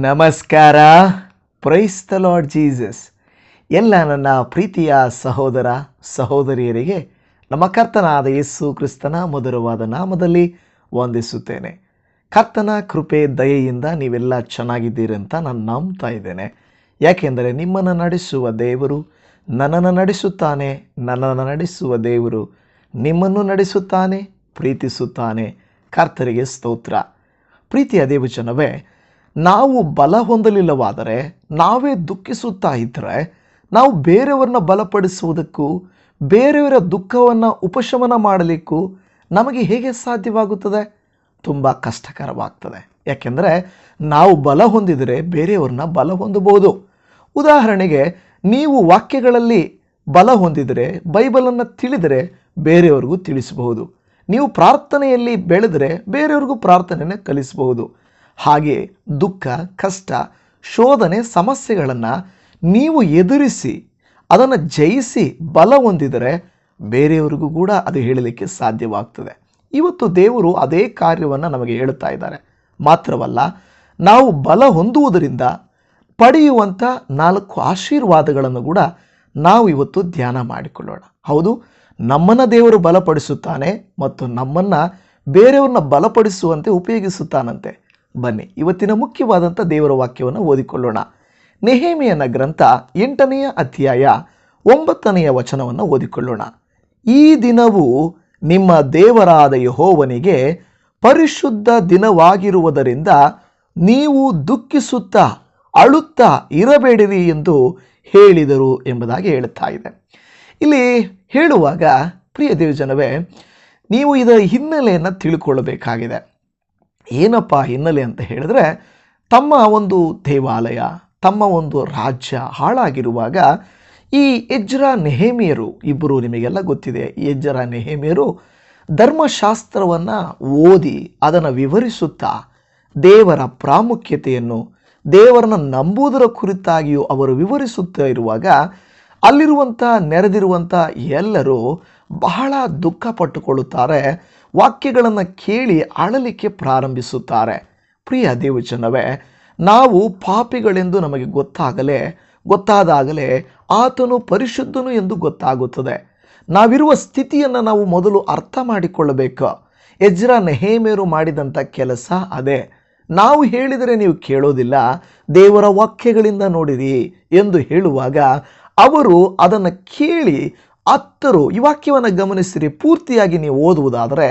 ನಮಸ್ಕಾರ. Praise the lord Jesus ಎಲ್ಲ ನನ್ನ ಪ್ರೀತಿಯ ಸಹೋದರ, ಸಹೋದರಿಯರಿಗೆ ನಮ್ಮ ಕರ್ತನಾದ ಯೇಸು ಕ್ರಿಸ್ತನ ಮಧುರವಾದ ನಾಮದಲ್ಲಿ ವಂದಿಸುತ್ತೇನೆ. ಕರ್ತನ ಕೃಪೆ, ದಯೆಯಿಂದ ನೀವೆಲ್ಲ ಅಂತ ನಾನು ನಂಬ್ತಾ ಇದ್ದೇನೆ. ಯಾಕೆಂದರೆ ನಿಮ್ಮನ್ನು ನಡೆಸುವ ದೇವರು ನನ್ನನ್ನು ನಡೆಸುತ್ತಾನೆ, ನನ್ನನ್ನು ನಡೆಸುವ ದೇವರು ನಿಮ್ಮನ್ನು ನಡೆಸುತ್ತಾನೆ, ಪ್ರೀತಿಸುತ್ತಾನೆ. ಕರ್ತರಿಗೆ ಸ್ತೋತ್ರ. ಪ್ರೀತಿಯ ದೇವಜನವೇ ನಾವು ಬಲ ಹೊಂದಲಿಲ್ಲವಾದರೆ ನಾವೇ ದುಃಖಿಸುತ್ತಾ ಇದ್ದರೆ ನಾವು ಬೇರೆಯವರನ್ನ ಬಲಪಡಿಸುವುದಕ್ಕೂ, ಬೇರೆಯವರ ದುಃಖವನ್ನು ಉಪಶಮನ ಮಾಡಲಿಕ್ಕೂ ನಮಗೆ ಹೇಗೆ ಸಾಧ್ಯವಾಗುತ್ತದೆ? ತುಂಬ ಕಷ್ಟಕರವಾಗ್ತದೆ. ಯಾಕೆಂದರೆ ನಾವು ಬಲ ಹೊಂದಿದರೆ ಬೇರೆಯವ್ರನ್ನ ಬಲ ಹೊಂದಬಹುದು. ಉದಾಹರಣೆಗೆ, ನೀವು ವಾಕ್ಯಗಳಲ್ಲಿ ಬಲ ಹೊಂದಿದರೆ, ಬೈಬಲನ್ನು ತಿಳಿದರೆ ಬೇರೆಯವ್ರಿಗೂ ತಿಳಿಸಬಹುದು. ನೀವು ಪ್ರಾರ್ಥನೆಯಲ್ಲಿ ಬೆಳೆದರೆ ಬೇರೆಯವ್ರಿಗೂ ಪ್ರಾರ್ಥನೆಯನ್ನು ಕಲಿಸಬಹುದು. ಹಾಗೆ ದುಃಖ, ಕಷ್ಟ, ಶೋಧನೆ, ಸಮಸ್ಯೆಗಳನ್ನು ನೀವು ಎದುರಿಸಿ, ಅದನ್ನು ಜಯಿಸಿ ಬಲ ಹೊಂದಿದರೆ ಬೇರೆಯವರಿಗೂ ಕೂಡ ಅದು ಹೇಳಲಿಕ್ಕೆ ಸಾಧ್ಯವಾಗ್ತದೆ. ಇವತ್ತು ದೇವರು ಅದೇ ಕಾರ್ಯವನ್ನು ನಮಗೆ ಹೇಳ್ತಾ ಇದ್ದಾರೆ. ಮಾತ್ರವಲ್ಲ, ನಾವು ಬಲ ಹೊಂದುವುದರಿಂದ ಪಡೆಯುವಂಥ ನಾಲ್ಕು ಆಶೀರ್ವಾದಗಳನ್ನು ಕೂಡ ನಾವು ಇವತ್ತು ಧ್ಯಾನ ಮಾಡಿಕೊಳ್ಳೋಣ. ಹೌದು, ನಮ್ಮನ್ನು ದೇವರು ಬಲಪಡಿಸುತ್ತಾನೆ ಮತ್ತು ನಮ್ಮನ್ನು ಬೇರೆಯವ್ರನ್ನ ಬಲಪಡಿಸುವಂತೆ ಉಪಯೋಗಿಸುತ್ತಾನಂತೆ. ಬನ್ನಿ, ಇವತ್ತಿನ ಮುಖ್ಯವಾದಂಥ ದೇವರ ವಾಕ್ಯವನ್ನು ಓದಿಕೊಳ್ಳೋಣ. ನೆಹೇಮಿಯನ ಗ್ರಂಥ ಎಂಟನೆಯ ಅಧ್ಯಾಯ ಒಂಬತ್ತನೆಯ ವಚನವನ್ನು ಓದಿಕೊಳ್ಳೋಣ. ಈ ದಿನವು ನಿಮ್ಮ ದೇವರಾದ ಯಹೋವನಿಗೆ ಪರಿಶುದ್ಧ ದಿನವಾಗಿರುವುದರಿಂದ ನೀವು ದುಃಖಿಸುತ್ತಾ ಅಳುತ್ತಾ ಇರಬೇಡಿರಿ ಎಂದು ಹೇಳಿದರು ಎಂಬುದಾಗಿ ಹೇಳುತ್ತಾ ಇದೆ. ಇಲ್ಲಿ ಹೇಳುವಾಗ, ಪ್ರಿಯ ದೇವಜನವೇ, ನೀವು ಇದರ ಹಿನ್ನೆಲೆಯನ್ನು ತಿಳ್ಕೊಳ್ಳಬೇಕಾಗಿದೆ ಏನಪ್ಪ ಹಿನ್ನೆಲೆ ಅಂತ ಹೇಳಿದ್ರೆ, ತಮ್ಮ ಒಂದು ದೇವಾಲಯ, ತಮ್ಮ ಒಂದು ರಾಜ್ಯ ಹಾಳಾಗಿರುವಾಗ ಈ ಎಜ್ರ ನೆಹೇಮಿಯರು ಇಬ್ಬರು ನಿಮಗೆಲ್ಲ ಗೊತ್ತಿದೆ, ಈ ಎಜ್ರ ನೆಹೇಮಿಯರು ಧರ್ಮಶಾಸ್ತ್ರವನ್ನು ಓದಿ ಅದನ್ನು ವಿವರಿಸುತ್ತಾ ದೇವರ ಪ್ರಾಮುಖ್ಯತೆಯನ್ನು, ದೇವರನ್ನ ನಂಬುವುದರ ಕುರಿತಾಗಿಯೂ ಅವರು ವಿವರಿಸುತ್ತಾ ಇರುವಾಗ ಅಲ್ಲಿರುವಂಥ ನೆರೆದಿರುವಂಥ ಎಲ್ಲರೂ ಬಹಳ ದುಃಖ ಪಟ್ಟುಕೊಳ್ಳುತ್ತಾರೆ ವಾಕ್ಯಗಳನ್ನು ಕೇಳಿ ಅಳಲಿಕ್ಕೆ ಪ್ರಾರಂಭಿಸುತ್ತಾರೆ. ಪ್ರಿಯ ದೇವಚನವೇ ನಾವು ಪಾಪಿಗಳೆಂದು ನಮಗೆ ಗೊತ್ತಾಗಲೇ, ಗೊತ್ತಾದಾಗಲೇ ಆತನು ಪರಿಶುದ್ಧನು ಎಂದು ಗೊತ್ತಾಗುತ್ತದೆ. ನಾವಿರುವ ಸ್ಥಿತಿಯನ್ನು ನಾವು ಮೊದಲು ಅರ್ಥ ಮಾಡಿಕೊಳ್ಳಬೇಕು. ಎಜ್ರ ನೆಹೇಮೇರು ಮಾಡಿದಂಥ ಕೆಲಸ ಅದೇ. ನಾವು ಹೇಳಿದರೆ ನೀವು ಕೇಳೋದಿಲ್ಲ, ದೇವರ ವಾಕ್ಯಗಳಿಂದ ನೋಡಿರಿ ಎಂದು ಹೇಳುವಾಗ ಅವರು ಅದನ್ನು ಕೇಳಿ ಅತ್ತರು ಈ ವಾಕ್ಯವನ್ನು ಗಮನಿಸಿರಿ. ಪೂರ್ತಿಯಾಗಿ ನೀವು ಓದುವುದಾದರೆ,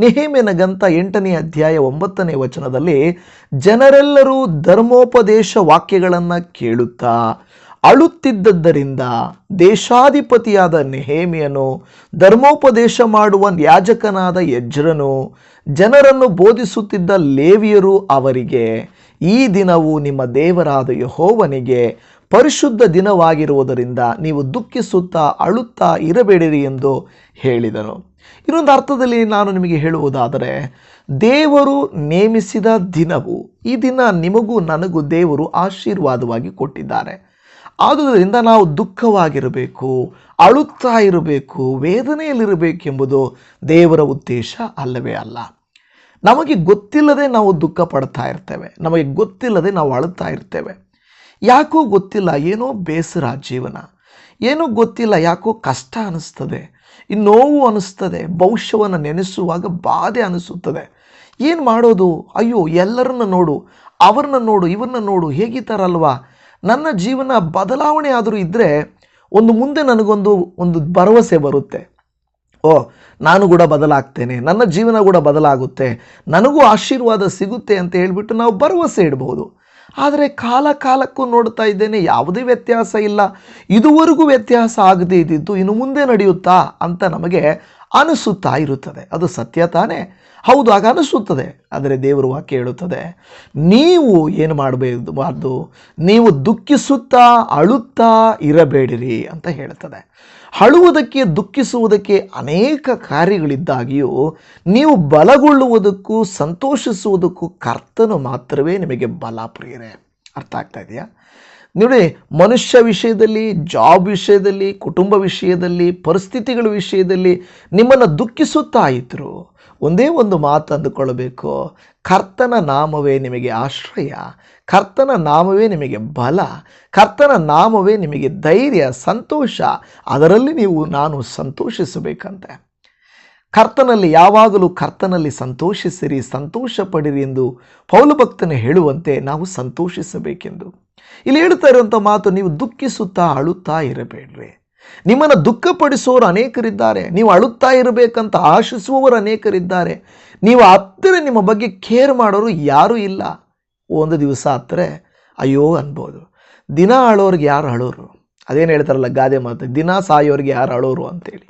ನೆಹೇಮಿನ ಗಂತ ಎಂಟನೇ ಅಧ್ಯಾಯ ಒಂಬತ್ತನೇ ವಚನದಲ್ಲಿ, ಜನರೆಲ್ಲರೂ ಧರ್ಮೋಪದೇಶ ವಾಕ್ಯಗಳನ್ನು ಕೇಳುತ್ತಾ, ಅಳುತ್ತಿದ್ದದ್ದರಿಂದ ದೇಶಾಧಿಪತಿಯಾದ ನೆಹೇಮಿಯನು, ಧರ್ಮೋಪದೇಶ ಮಾಡುವ ಯಾಜಕನಾದ ಯಜ್ರನು, ಜನರನ್ನು ಬೋಧಿಸುತ್ತಿದ್ದ ಲೇವಿಯರು ಅವರಿಗೆ, ಈ ದಿನವು ನಿಮ್ಮ ದೇವರಾದ ಯಹೋವನಿಗೆ ಪರಿಶುದ್ಧ ದಿನವಾಗಿರುವುದರಿಂದ ನೀವು ದುಃಖಿಸುತ್ತಾ ಅಳುತ್ತಾ ಇರಬೇಡಿರಿ ಎಂದು ಹೇಳಿದನು. ಇನ್ನೊಂದು ಅರ್ಥದಲ್ಲಿ ನಾನು ನಿಮಗೆ ಹೇಳುವುದಾದರೆ, ದೇವರು ನೇಮಿಸಿದ ದಿನವು, ಈ ದಿನ ನಿಮಗೂ ನನಗೂ ದೇವರು ಆಶೀರ್ವಾದವಾಗಿ ಕೊಟ್ಟಿದ್ದಾರೆ. ಆದುದರಿಂದ ನಾವು ದುಃಖವಾಗಿರಬೇಕು, ಅಳುತ್ತಾ ಇರಬೇಕು, ವೇದನೆಯಲ್ಲಿರಬೇಕೆಂಬುದು ದೇವರ ಉದ್ದೇಶ ಅಲ್ಲವೇ ಅಲ್ಲ. ನಮಗೆ ಗೊತ್ತಿಲ್ಲದೆ ನಾವು ದುಃಖ ಪಡ್ತಾ ಇರ್ತೇವೆ, ನಮಗೆ ಗೊತ್ತಿಲ್ಲದೆ ನಾವು ಅಳುತ್ತಾ ಇರ್ತೇವೆ. ಯಾಕೋ ಗೊತ್ತಿಲ್ಲ, ಏನೋ ಬೇಸರ ಜೀವನ. ಏನೋ ಗೊತ್ತಿಲ್ಲ, ಯಾಕೋ ಕಷ್ಟ ಅನಿಸ್ತದೆ. ಈ ನೋವು ಅನಿಸ್ತದೆ, ಭವಿಷ್ಯವನ್ನು ನೆನೆಸುವಾಗ ಬಾಧೆ ಅನಿಸುತ್ತದೆ. ಏನು ಮಾಡೋದು? ಅಯ್ಯೋ, ಎಲ್ಲರನ್ನ ನೋಡು, ಅವ್ರನ್ನ ನೋಡು, ಇವ್ರನ್ನ ನೋಡು ಹೇಗಿದ್ದಾರಲ್ವಾ ನನ್ನ ಜೀವನ ಬದಲಾವಣೆ ಆದರೂ ಇದ್ದರೆ ಒಂದು ಮುಂದೆ ನನಗೊಂದು, ಒಂದು ಭರವಸೆ ಬರುತ್ತೆ. ಓ, ನಾನು ಕೂಡ ಬದಲಾಗ್ತೇನೆ, ನನ್ನ ಜೀವನ ಕೂಡ ಬದಲಾಗುತ್ತೆ, ನನಗೂ ಆಶೀರ್ವಾದ ಸಿಗುತ್ತೆ ಅಂತ ಹೇಳಿಬಿಟ್ಟು ನಾವು ಭರವಸೆ ಇಡಬಹುದು ಆದರೆ ಕಾಲ ಕಾಲಕ್ಕೂ ನೋಡ್ತಾ ಇದ್ದೇನೆ, ಯಾವುದೇ ವ್ಯತ್ಯಾಸ ಇಲ್ಲ. ಇದುವರೆಗೂ ವ್ಯತ್ಯಾಸ ಆಗದೇ ಇದ್ದಿದ್ದು ಇನ್ನು ಮುಂದೆ ನಡೆಯುತ್ತಾ ಅಂತ ನಮಗೆ ಅನಿಸುತ್ತಾ ಇರುತ್ತದೆ. ಅದು ಸತ್ಯ ತಾನೇ? ಹೌದು, ಆಗ ಅನಿಸುತ್ತದೆ. ಆದರೆ ದೇವರು ವಾಕ್ಯ ಹೇಳುತ್ತದೆ, ನೀವು ಏನು ಮಾಡಬೇಕು ನೀವು ದುಃಖಿಸುತ್ತಾ, ಅಳುತ್ತಾ ಇರಬೇಡಿರಿ ಅಂತ ಹೇಳ್ತದೆ ಅಳುವುದಕ್ಕೆ ದುಃಖಿಸುವುದಕ್ಕೆ ಅನೇಕ ಕಾರ್ಯಗಳಿದ್ದಾಗಿಯೂ ನೀವು ಬಲಗೊಳ್ಳುವುದಕ್ಕೂ, ಸಂತೋಷಿಸುವುದಕ್ಕೂ ಕರ್ತನು ಮಾತ್ರವೇ ನಿಮಗೆ ಬಲ ಪ್ರಿಯರೇ. ಅರ್ಥ ಆಗ್ತಾ ಇದೆಯಾ? ನೋಡಿ, ಮನುಷ್ಯ ವಿಷಯದಲ್ಲಿ ಜಾಬ್ ವಿಷಯದಲ್ಲಿ, ಕುಟುಂಬ ವಿಷಯದಲ್ಲಿ, ಪರಿಸ್ಥಿತಿಗಳ ವಿಷಯದಲ್ಲಿ ನಿಮ್ಮನ್ನು ದುಃಖಿಸುತ್ತಾ ಇದ್ರು ಒಂದೇ ಒಂದು ಮಾತು ಅಂದುಕೊಳ್ಳಬೇಕು ಕರ್ತನ ನಾಮವೇ ನಿಮಗೆ ಆಶ್ರಯ. ಕರ್ತನ ನಾಮವೇ ನಿಮಗೆ ಬಲ. ಕರ್ತನ ನಾಮವೇ ನಿಮಗೆ ಧೈರ್ಯ, ಸಂತೋಷ. ಅದರಲ್ಲಿ ನೀವು, ನಾನು ಸಂತೋಷಿಸಬೇಕಂತೆ. ಕರ್ತನಲ್ಲಿ ಯಾವಾಗಲೂ ಕರ್ತನಲ್ಲಿ ಸಂತೋಷಿಸಿರಿ ಸಂತೋಷ ಪಡಿರಿ ಎಂದು ಪೌಲು ಭಕ್ತನು ಹೇಳುವಂತೆ ನಾವು ಸಂತೋಷಿಸಬೇಕೆಂದು. ಇಲ್ಲಿ ಹೇಳ್ತಾ ಇರುವಂಥ ಮಾತು, ನೀವು ದುಃಖಿಸುತ್ತಾ ಅಳುತ್ತಾ ಇರಬೇಡ್ರಿ. ನಿಮ್ಮನ್ನು ದುಃಖಪಡಿಸುವವರು ಅನೇಕರಿದ್ದಾರೆ. ನೀವು ಅಳುತ್ತಾ ಇರಬೇಕಂತ ಆಶಿಸುವವರು ಅನೇಕರಿದ್ದಾರೆ. ನೀವು ಹತ್ತಿರ ನಿಮ್ಮ ಬಗ್ಗೆ ಕೇರ್ ಮಾಡೋರು ಯಾರೂ ಇಲ್ಲ. ಒಂದು ದಿವಸ ಹತ್ತಿರೆ, ಅಯ್ಯೋ ಅನ್ಬೋದು. ದಿನ ಅಳೋರಿಗೆ ಯಾರು ಅಳೋರು? ಅದೇನು ಹೇಳ್ತಾರಲ್ಲ ಗಾದೆ ಮಾತು, ದಿನ ಸಾಯೋರಿಗೆ ಯಾರು ಅಳೋರು ಅಂತೇಳಿ.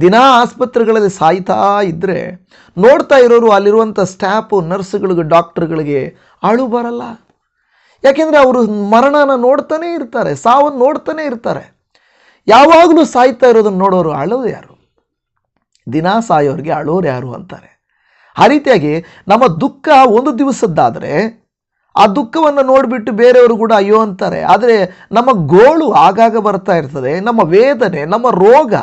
ದಿನ ಆಸ್ಪತ್ರೆಗಳಲ್ಲಿ ಸಾಯ್ತಾ ಇದ್ದರೆ ನೋಡ್ತಾ ಇರೋರು ಅಲ್ಲಿರುವಂಥ ಸ್ಟಾಫು ನರ್ಸ್ಗಳಿಗೆ ಡಾಕ್ಟರ್ಗಳಿಗೆ ಅಳು ಬರಲ್ಲ. ಯಾಕೆಂದರೆ ಅವರು ಮರಣನ ನೋಡ್ತಾನೇ ಇರ್ತಾರೆ, ಸಾವನ್ನು ನೋಡ್ತಾನೆ ಇರ್ತಾರೆ. ಯಾವಾಗಲೂ ಸಾಯ್ತಾ ಇರೋದನ್ನು ನೋಡೋರು ಅಳೋರು ಯಾರು? ದಿನ ಸಾಯೋರಿಗೆ ಅಳೋರು ಯಾರು ಅಂತಾರೆ. ಆ ರೀತಿಯಾಗಿ ನಮ್ಮ ದುಃಖ ಒಂದು ದಿವಸದ್ದಾದರೆ ಆ ದುಃಖವನ್ನು ನೋಡಿಬಿಟ್ಟು ಬೇರೆಯವರು ಕೂಡ ಅಯ್ಯೋ ಅಂತಾರೆ. ಆದರೆ ನಮ್ಮ ಗೋಳು ಆಗಾಗ ಬರ್ತಾ ಇರ್ತದೆ. ನಮ್ಮ ವೇದನೆ, ನಮ್ಮ ರೋಗ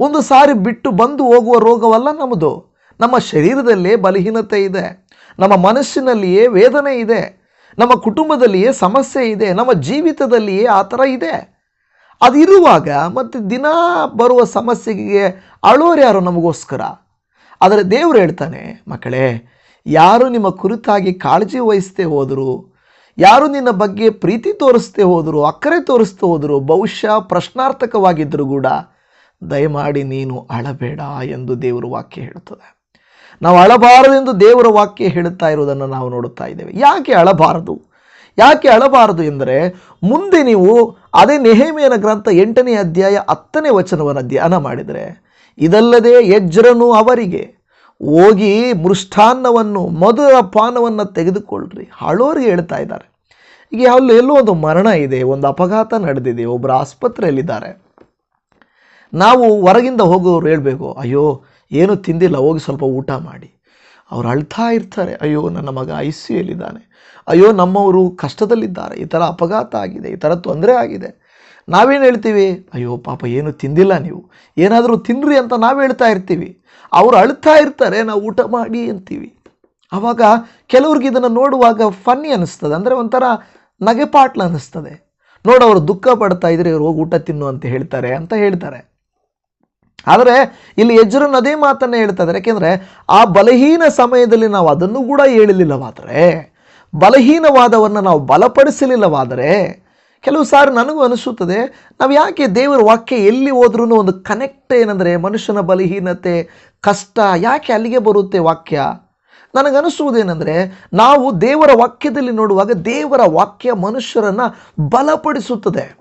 ಒಂದು ಸಾರಿ ಬಿಟ್ಟು ಬಂದು ಹೋಗುವ ರೋಗವಲ್ಲ ನಮ್ಮದು. ನಮ್ಮ ಶರೀರದಲ್ಲೇ ಬಲಹೀನತೆ ಇದೆ. ನಮ್ಮ ಮನಸ್ಸಿನಲ್ಲಿಯೇ ವೇದನೆ ಇದೆ. ನಮ್ಮ ಕುಟುಂಬದಲ್ಲಿಯೇ ಸಮಸ್ಯೆ ಇದೆ. ನಮ್ಮ ಜೀವಿತದಲ್ಲಿಯೇ ಆ ಥರ ಇದೆ. ಅದಿರುವಾಗ ಮತ್ತು ದಿನ ಬರುವ ಸಮಸ್ಯೆಗೆ ಅಳೋರು ಯಾರು ನಮಗೋಸ್ಕರ? ಆದರೆ ದೇವರು ಹೇಳ್ತಾನೆ, ಮಕ್ಕಳೇ, ಯಾರು ನಿಮ್ಮ ಕುರಿತಾಗಿ ಕಾಳಜಿ ವಹಿಸ್ತೇ ಹೋದರು, ಯಾರು ನಿನ್ನ ಬಗ್ಗೆ ಪ್ರೀತಿ ತೋರಿಸ್ತೇ ಹೋದರು, ಅಕ್ಕರೆ ತೋರಿಸ್ತೇ ಹೋದರು, ಬಹುಶಃ ಪ್ರಶ್ನಾರ್ಥಕವಾಗಿದ್ದರೂ ಕೂಡ ದಯಮಾಡಿ ನೀನು ಅಳಬೇಡ ಎಂದು ದೇವರ ವಾಕ್ಯ ಹೇಳುತ್ತದೆ ನಾವು ಅಳಬಾರದೆಂದು ದೇವರ ವಾಕ್ಯ ಹೇಳುತ್ತಾ ಇರುವುದನ್ನು ನಾವು ನೋಡುತ್ತಾ ಇದ್ದೇವೆ. ಯಾಕೆ ಅಳಬಾರದು? ಯಾಕೆ ಅಳಬಾರದು ಎಂದರೆ ಮುಂದೆ ನೀವು ಅದೇ ನೆಹೇಮಿಯನ ಗ್ರಂಥ ಎಂಟನೇ ಅಧ್ಯಾಯ ಹತ್ತನೇ ವಚನವನ್ನು ಧ್ಯಾನ ಮಾಡಿದರೆ, ಇದಲ್ಲದೆ ಯಜ್ರನು ಅವರಿಗೆ, ಹೋಗಿ ಮೃಷ್ಟಾನ್ನವನ್ನು, ಮಧುರ ಪಾನವನ್ನು ತೆಗೆದುಕೊಳ್ಳ್ರಿ. ಹಳೋರಿಗೆ ಹೇಳ್ತಾ ಇದ್ದಾರೆ. ಈಗ ಅಲ್ಲಿ ಎಲ್ಲೋ ಒಂದು ಮರಣ ಇದೆ, ಒಂದು ಅಪಘಾತ ನಡೆದಿದೆ ಒಬ್ಬರು ಆಸ್ಪತ್ರೆಯಲ್ಲಿದ್ದಾರೆ. ನಾವು ಹೊರಗಿಂದ ಹೋಗೋರು ಹೇಳಬೇಕು, ಅಯ್ಯೋ, ಏನು ತಿಂದಿಲ್ಲ, ಹೋಗಿ ಸ್ವಲ್ಪ ಊಟ ಮಾಡಿ. ಅವ್ರು ಅಳ್ತಾ ಇರ್ತಾರೆ, ಅಯ್ಯೋ, ನನ್ನ ಮಗ ಐ ಸಿ ಅಯ್ಯೋ, ನಮ್ಮವರು ಕಷ್ಟದಲ್ಲಿದ್ದಾರೆ. ಈ ಥರ ಅಪಘಾತ ಆಗಿದೆ, ಈ ಥರ ತೊಂದರೆ ಆಗಿದೆ. ನಾವೇನು ಹೇಳ್ತೀವಿ? ಅಯ್ಯೋ, ಪಾಪ, ಏನು ತಿಂದಿಲ್ಲ ನೀವು. ಏನಾದರೂ ತಿನ್ನಿರಿ ಅಂತ ನಾವು ಹೇಳ್ತಾ ಇರ್ತೀವಿ. ಅವರು ಅಳ್ತಾ ಇರ್ತಾರೆ, ನಾವು ಊಟ ಮಾಡಿ ಅಂತೀವಿ. ಆವಾಗ ಕೆಲವ್ರಿಗೆ ಇದನ್ನು ನೋಡುವಾಗ ಫನ್ನಿ ಅನ್ನಿಸ್ತದೆ ಅಂದರೆ ಒಂಥರ ನಗೆಪಾಟ್ಲ ಅನ್ನಿಸ್ತದೆ ನೋಡು ಅವರು ದುಃಖ ಪಡ್ತಾ ಇದ್ರೆ ಇವ್ರು ಹೋಗಿ ಊಟ ತಿನ್ನು ಅಂತ ಹೇಳ್ತಾರೆ ಅಂತ ಹೇಳ್ತಾರೆ. ಆದರೆ ಇಲ್ಲಿ ಯಜ್ರನ್ ಅದೇ ಮಾತನ್ನು ಹೇಳ್ತಾ ಇದ್ದಾರೆ ಯಾಕೆಂದರೆ ಆ ಬಲಹೀನ ಸಮಯದಲ್ಲಿ ನಾವು ಅದನ್ನು ಕೂಡ ಹೇಳಿಲ್ಲವಾದರೆ ಬಲಹೀನವಾದವನ್ನು ನಾವು ಬಲಪಡಿಸಲಿಲ್ಲವಾದರೆ ಕೆಲವು ಸಾರಿ ನನಗೂ ಅನಿಸುತ್ತದೆ, ನಾವು ಯಾಕೆ ದೇವರ ವಾಕ್ಯ ಎಲ್ಲಿ ಹೋದ್ರೂ ಒಂದು ಕನೆಕ್ಟ್ ಏನಂದರೆ ಮನುಷ್ಯನ ಬಲಹೀನತೆ, ಕಷ್ಟ, ಯಾಕೆ ಅಲ್ಲಿಗೆ ಬರುತ್ತೆ ವಾಕ್ಯ? ನನಗನಿಸುವುದೇನೆಂದರೆ ನಾವು ದೇವರ ವಾಕ್ಯದಲ್ಲಿ ನೋಡುವಾಗ ದೇವರ ವಾಕ್ಯ ಮನುಷ್ಯರನ್ನು ಬಲಪಡಿಸುತ್ತದೆ.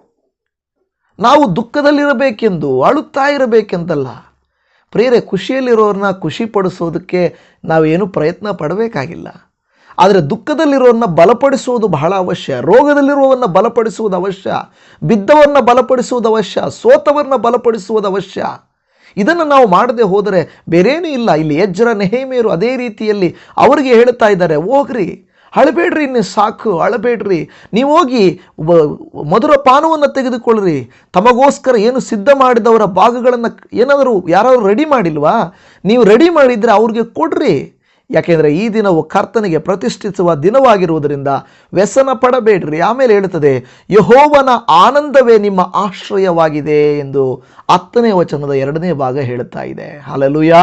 ನಾವು ದುಃಖದಲ್ಲಿರಬೇಕೆಂದು, ಅಳುತ್ತಾ ಇರಬೇಕೆಂತಲ್ಲ ಪ್ರೇರೆ ಖುಷಿಯಲ್ಲಿರೋರನ್ನ ಖುಷಿಪಡಿಸೋದಕ್ಕೆ ನಾವೇನು ಪ್ರಯತ್ನ ಪಡಬೇಕಾಗಿಲ್ಲ. ಆದರೆ ದುಃಖದಲ್ಲಿರೋರನ್ನ ಬಲಪಡಿಸುವುದು ಬಹಳ ಅವಶ್ಯ, ರೋಗದಲ್ಲಿರುವವನ್ನ ಬಲಪಡಿಸುವುದು ಅವಶ್ಯ, ಬಿದ್ದವನ್ನ ಬಲಪಡಿಸುವುದು ಅವಶ್ಯ, ಸೋತವನ್ನು ಬಲಪಡಿಸುವುದು ಅವಶ್ಯ. ಇದನ್ನು ನಾವು ಮಾಡದೆ ಹೋದರೆ ಬೇರೇನೂ ಇಲ್ಲ. ಇಲ್ಲಿ ಎಜ್ಜರ ನೆಹೇಮಿಯರು ಅದೇ ರೀತಿಯಲ್ಲಿ ಅವರಿಗೆ ಹೇಳ್ತಾ ಇದ್ದಾರೆ, ಹೋಗ್ರಿ, ಅಳಬೇಡ್ರಿ ಇನ್ನು ಸಾಕು, ಅಳಬೇಡ್ರಿ. ನೀವು ಹೋಗಿ ಮಧುರ ಪಾನವನ್ನು ತೆಗೆದುಕೊಳ್ಳ್ರಿ. ತಮಗೋಸ್ಕರ ಏನು ಸಿದ್ಧ ಮಾಡಿದವರ ಭಾಗಗಳನ್ನು ಏನಾದರೂ ಯಾರಾದರೂ ರೆಡಿ ಮಾಡಿಲ್ವಾ? ನೀವು ರೆಡಿ ಮಾಡಿದರೆ ಅವ್ರಿಗೆ ಕೊಡ್ರಿ. ಯಾಕೆಂದರೆ ಈ ದಿನವು ಕರ್ತನಿಗೆ ಪ್ರತಿಷ್ಠಿಸುವ ದಿನವಾಗಿರುವುದರಿಂದ ವ್ಯಸನ ಪಡಬೇಡ್ರಿ. ಆಮೇಲೆ ಹೇಳುತ್ತದೆ, ಯಹೋವನ ಆನಂದವೇ ನಿಮ್ಮ ಆಶ್ರಯವಾಗಿದೆ ಎಂದು ಹತ್ತನೇ ವಚನದ ಎರಡನೇ ಭಾಗ ಹೇಳುತ್ತಾ ಇದೆ. ಹಾಲಲುಯ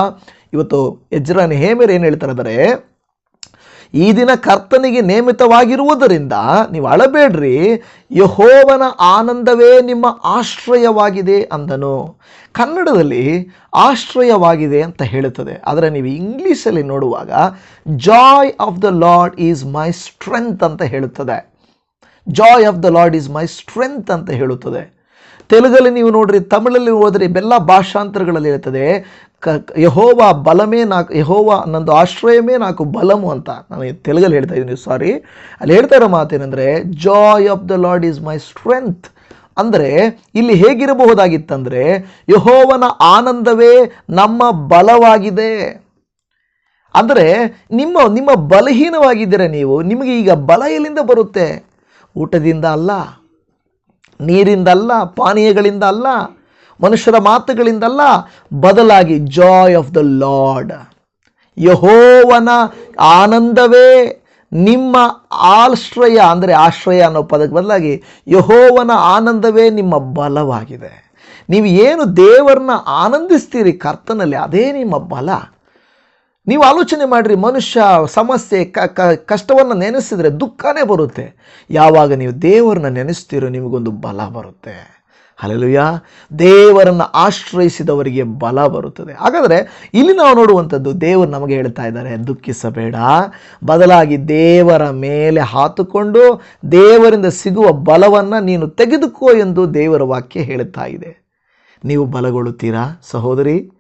ಇವತ್ತು ಯಜ್ರಾನ್ ಹೇಮೇರ್ ಏನು ಹೇಳ್ತಾರೆ ಅಂದರೆ ಈ ದಿನ ಕರ್ತನಿಗೆ ನೇಮಿತವಾಗಿರುವುದರಿಂದ ನೀವು ಅಳಬೇಡ್ರಿ. ಯಹೋವನ ಆನಂದವೇ ನಿಮ್ಮ ಆಶ್ರಯವಾಗಿದೆ ಅಂದನು. ಕನ್ನಡದಲ್ಲಿ ಆಶ್ರಯವಾಗಿದೆ ಅಂತ ಹೇಳುತ್ತದೆ. ಆದರೆ ನೀವು ಇಂಗ್ಲೀಷಲ್ಲಿ ನೋಡುವಾಗ joy of the Lord is my strength ಅಂತ ಹೇಳುತ್ತದೆ. Joy of the Lord is my strength ಅಂತ ಹೇಳುತ್ತದೆ. ತೆಲುಗಲ್ಲಿ ನೀವು ನೋಡ್ರಿ, ತಮಿಳಲ್ಲಿ ಹೋದರೆ ಬೆಲ್ಲ ಭಾಷಾಂತರಗಳಲ್ಲಿ ಇರ್ತದೆ ಕ ಯಹೋವ ಬಲಮೇ ನಾಕು, ಯಹೋವ ನಂದು ಆಶ್ರಯವೇ ನಾಕು ಬಲಮು ಅಂತ ನಾನು ತೆಲುಗಲ್ಲಿ ಹೇಳ್ತಾ ಇದ್ದೀನಿ ಸಾರಿ ಅಲ್ಲಿ ಹೇಳ್ತಾ ಇರೋ ಮಾತೇನೆಂದರೆ joy of the Lord is my strength ಅಂದರೆ, ಇಲ್ಲಿ ಹೇಗಿರಬಹುದಾಗಿತ್ತಂದರೆ, ಯಹೋವನ ಆನಂದವೇ ನಮ್ಮ ಬಲವಾಗಿದೆ. ಅಂದರೆ, ನಿಮ್ಮ ನಿಮ್ಮ ಬಲಹೀನವಾಗಿದ್ದೀರ ನೀವು, ನಿಮಗೆ ಈಗ ಬಲ ಎಲ್ಲಿಂದ ಬರುತ್ತೆ? ಊಟದಿಂದ ಅಲ್ಲ. ನೀರಿಂದ ಅಲ್ಲ ಪಾನೀಯಗಳಿಂದ ಅಲ್ಲ ಮನುಷ್ಯರ ಮಾತುಗಳಿಂದಲ್ಲ, ಬದಲಾಗಿ ಜಾಯ್ ಆಫ್ ದ ಲಾರ್ಡ್ ಯಹೋವನ ಆನಂದವೇ ನಿಮ್ಮ ಆಶ್ರಯ, ಅಂದರೆ ಆಶ್ರಯ ಅನ್ನೋ ಪದಕ್ಕೆ ಬದಲಾಗಿ ಯಹೋವನ ಆನಂದವೇ ನಿಮ್ಮ ಬಲವಾಗಿದೆ. ನೀವು ಏನು ದೇವರನ್ನ ಆನಂದಿಸ್ತೀರಿ ಕರ್ತನಲ್ಲಿ, ಅದೇ ನಿಮ್ಮ ಬಲ. ನೀವು ಆಲೋಚನೆ ಮಾಡಿರಿ, ಮನುಷ್ಯ ಸಮಸ್ಯೆ, ಕ ಕಷ್ಟವನ್ನು ನೆನೆಸಿದರೆ ದುಃಖನೇ ಬರುತ್ತೆ. ಯಾವಾಗ ನೀವು ದೇವರನ್ನ ನೆನೆಸ್ತೀರೋ ನಿಮಗೊಂದು ಬಲ ಬರುತ್ತೆ. ಅಲ್ಲೆಲುಯ್ಯ ದೇವರನ್ನು ಆಶ್ರಯಿಸಿದವರಿಗೆ ಬಲ ಬರುತ್ತದೆ. ಹಾಗಾದರೆ ಇಲ್ಲಿ ನಾವು ನೋಡುವಂಥದ್ದು ದೇವರು ನಮಗೆ ಹೇಳ್ತಾ ಇದ್ದಾರೆ, ದುಃಖಿಸಬೇಡ. ಬದಲಾಗಿ ದೇವರ ಮೇಲೆ ಹಾತುಕೊಂಡು ದೇವರಿಂದ ಸಿಗುವ ಬಲವನ್ನು ನೀನು ತೆಗೆದುಕೋ ಎಂದು ದೇವರ ವಾಕ್ಯ ಹೇಳುತ್ತಾ ಇದೆ. ನೀವು ಬಲಗೊಳ್ಳುತ್ತೀರಾ? ಸಹೋದರಿ,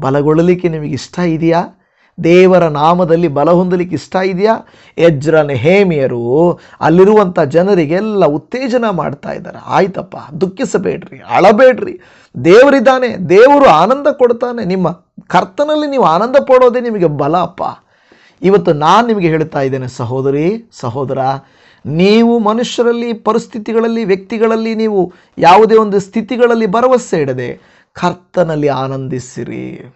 ಬಲಗೊಳ್ಳಲಿಕ್ಕೆ ನಿಮಗೆ ಇಷ್ಟ ಇದೆಯಾ? ದೇವರ ನಾಮದಲ್ಲಿ ಬಲ ಹೊಂದಲಿಕ್ಕೆ ಇಷ್ಟ ಇದೆಯಾ? ಎಜ್ರ ಹೇಮಿಯರು ಅಲ್ಲಿರುವಂಥ ಜನರಿಗೆಲ್ಲ ಉತ್ತೇಜನ ಮಾಡ್ತಾ ಇದ್ದಾರೆ. ಆಯ್ತಪ್ಪ, ದುಃಖಿಸಬೇಡ್ರಿ, ಅಳಬೇಡ್ರಿ. ದೇವರಿದ್ದಾನೆ, ದೇವರು ಆನಂದ ಕೊಡ್ತಾನೆ. ನಿಮ್ಮ ಕರ್ತನಲ್ಲಿ ನೀವು ಆನಂದ ಪಡೋದೇ ನಿಮಗೆ ಬಲ ಅಪ್ಪ ಇವತ್ತು ನಾನು ನಿಮಗೆ ಹೇಳ್ತಾ ಇದ್ದೇನೆ, ಸಹೋದರಿ, ಸಹೋದರ, ನೀವು ಮನುಷ್ಯರಲ್ಲಿ, ಪರಿಸ್ಥಿತಿಗಳಲ್ಲಿ, ವ್ಯಕ್ತಿಗಳಲ್ಲಿ ನೀವು ಯಾವುದೇ ಒಂದು ಸ್ಥಿತಿಗಳಲ್ಲಿ ಭರವಸೆ ಇಡದೆ ಕರ್ತನಲ್ಲಿ ಆನಂದಿಸಿರಿ.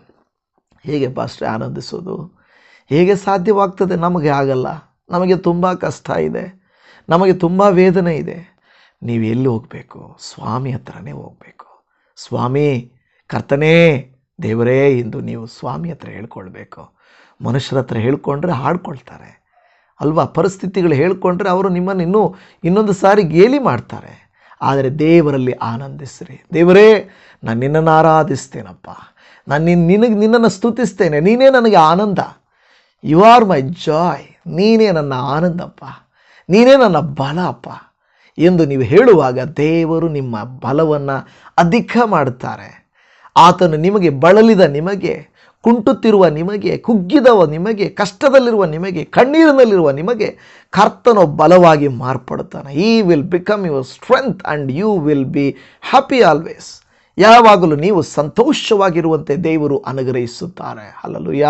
ಹೇಗೆ ಪಾಸ್ಟ್ರೆ ಆನಂದಿಸೋದು? ಹೇಗೆ ಸಾಧ್ಯವಾಗ್ತದೆ? ನಮಗೆ ಆಗಲ್ಲ. ನಮಗೆ ತುಂಬ ಕಷ್ಟ ಇದೆ. ನಮಗೆ ತುಂಬ ವೇದನೆ ಇದೆ. ನೀವು ಎಲ್ಲಿ ಹೋಗಬೇಕು? ಸ್ವಾಮಿ ಹತ್ರನೇ ಹೋಗಬೇಕು. ಸ್ವಾಮಿ, ಕರ್ತನೇ, ದೇವರೇ ಎಂದು ನೀವು ಸ್ವಾಮಿ ಹತ್ರ ಹೇಳ್ಕೊಳ್ಬೇಕು. ಮನುಷ್ಯರ ಹತ್ರ ಹೇಳ್ಕೊಂಡ್ರೆ ಹಾಡ್ಕೊಳ್ತಾರೆ. ಅಲ್ವಾ? ಪರಿಸ್ಥಿತಿಗಳು ಹೇಳ್ಕೊಂಡ್ರೆ ಅವರು ನಿಮ್ಮನ್ನು ಇನ್ನೂ ಇನ್ನೊಂದು ಸಾರಿ ಗೇಲಿ ಮಾಡ್ತಾರೆ. ಆದರೆ ದೇವರಲ್ಲಿ ಆನಂದಿಸ್ರಿ. ದೇವರೇ ನಾನು ನಿನ್ನನ್ನು ಆರಾಧಿಸ್ತೇನಪ್ಪ. ನಾನು ನಿನ್ನ ನಿನಗೆ ನಿನ್ನನ್ನು ಸ್ತುತಿಸ್ತೇನೆ. ನೀನೇ ನನಗೆ ಆನಂದ. ಯು ಆರ್ ಮೈ ಜಾಯ್ ನೀನೇ ನನ್ನ ಆನಂದಪ್ಪ. ನೀನೇ ನನ್ನ ಬಲ ಅಪ್ಪ ಎಂದು ನೀವು ಹೇಳುವಾಗ ದೇವರು ನಿಮ್ಮ ಬಲವನ್ನು ಅಧಿಕ ಮಾಡುತ್ತಾರೆ. ಆತನು ನಿಮಗೆ ಬಳಲಿದ ನಿಮಗೆ, ಕುಂಟುತ್ತಿರುವ ನಿಮಗೆ, ಕುಗ್ಗಿದವ ನಿಮಗೆ, ಕಷ್ಟದಲ್ಲಿರುವ ನಿಮಗೆ, ಕಣ್ಣೀರಿನಲ್ಲಿರುವ ನಿಮಗೆ ಕರ್ತನು ಬಲವಾಗಿ ಮಾರ್ಪಡುತ್ತಾನೆ. He will become your strength and you will be happy always ಯಾವಾಗಲೂ ನೀವು ಸಂತೋಷವಾಗಿರುವಂತೆ ದೇವರು ಅನುಗ್ರಹಿಸುತ್ತಾರೆ. ಅಲ್ಲಲುಯ್ಯ